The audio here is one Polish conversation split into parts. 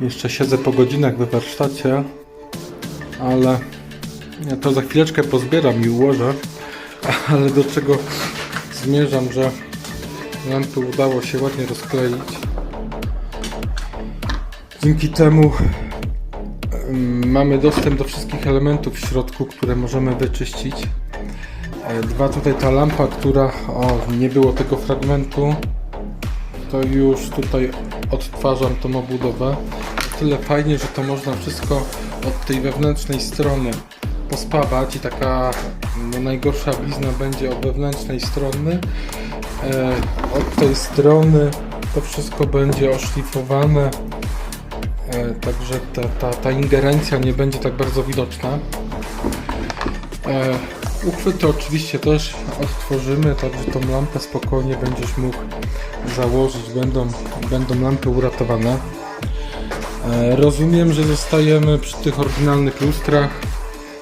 Jeszcze siedzę po godzinach we warsztacie, ale ja to za chwileczkę pozbieram i ułożę. Ale do czego zmierzam, że lampy udało się ładnie rozkleić. Dzięki temu ym, mamy dostęp do wszystkich elementów w środku, które możemy wyczyścić. E, Dwa tutaj ta lampa, która o nie było tego fragmentu, to już tutaj odtwarzam tą obudowę. Tyle fajnie, że to można wszystko od tej wewnętrznej strony pospawać i taka no, najgorsza blizna będzie od wewnętrznej strony. E, od tej strony to wszystko będzie oszlifowane, e, także ta, ta, ta ingerencja nie będzie tak bardzo widoczna. E, uchwyty oczywiście też odtworzymy, także tą lampę spokojnie będziesz mógł założyć, będą, będą lampy uratowane. E, rozumiem, że zostajemy przy tych oryginalnych lustrach,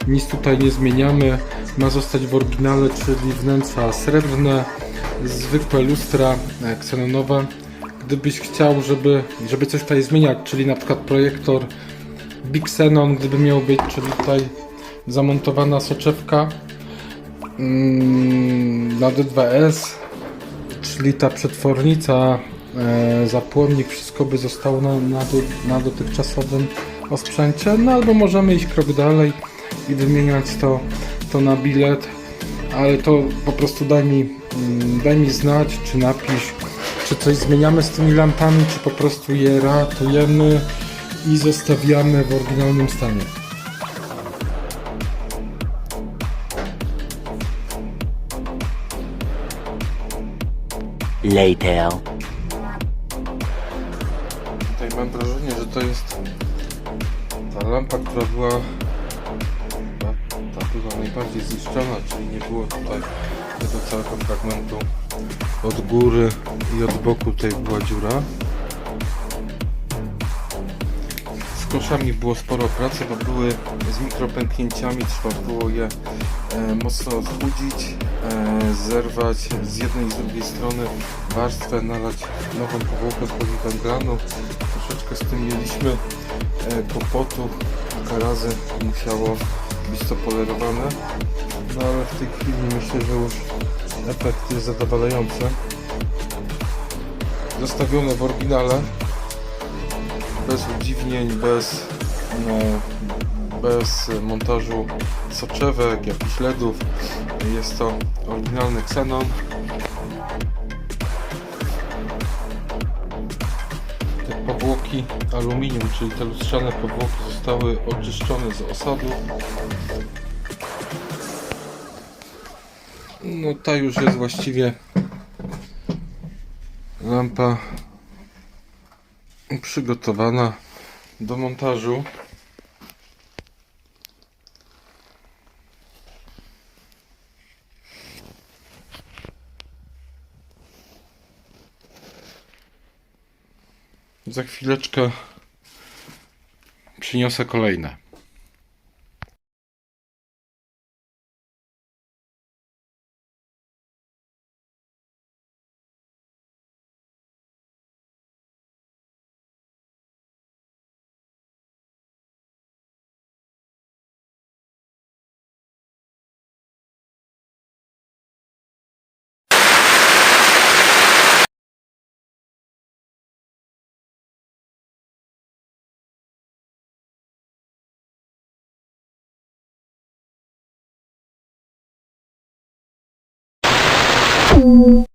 nic tutaj nie zmieniamy, ma zostać w oryginale, czyli wnętrza srebrne, zwykłe lustra e, ksenonowe. Gdybyś chciał, żeby, żeby coś tutaj zmieniać, czyli na przykład projektor Big Xenon, gdyby miał być, czyli tutaj zamontowana soczewka na D2S, czyli ta przetwornica, e, zapłonnik, wszystko by zostało na, na, na dotychczasowym osprzęcie, no albo możemy iść krok dalej i wymieniać to, to na bilet, ale to po prostu daj mi, mm, daj mi znać, czy napisz, czy coś zmieniamy z tymi lampami, czy po prostu je ratujemy i zostawiamy w oryginalnym stanie. Later. Tutaj mam wrażenie, że to jest ta lampa, która była ta, ta była najbardziej zniszczona, czyli nie było tutaj tego całego fragmentu od góry i od boku tutaj była dziura. Z kloszami było sporo pracy, bo były z mikropęknięciami, trzeba było je e, mocno odchudzić, e, zerwać z jednej i z drugiej strony warstwę, nalać nową powłokę z poliwęglanu. Troszeczkę z tym mieliśmy e, kłopotu, kilka razy musiało być to polerowane, no ale w tej chwili myślę, że już efekt jest zadowalający. Zostawione w oryginale, bez udziwnień, bez, no, bez montażu soczewek, jakichś LEDów. Jest to oryginalny Xenon. Te powłoki aluminium, czyli te lustrzane powłoki zostały oczyszczone z osadu. No ta już jest właściwie lampa przygotowana do montażu. Za chwileczkę przyniosę kolejne. you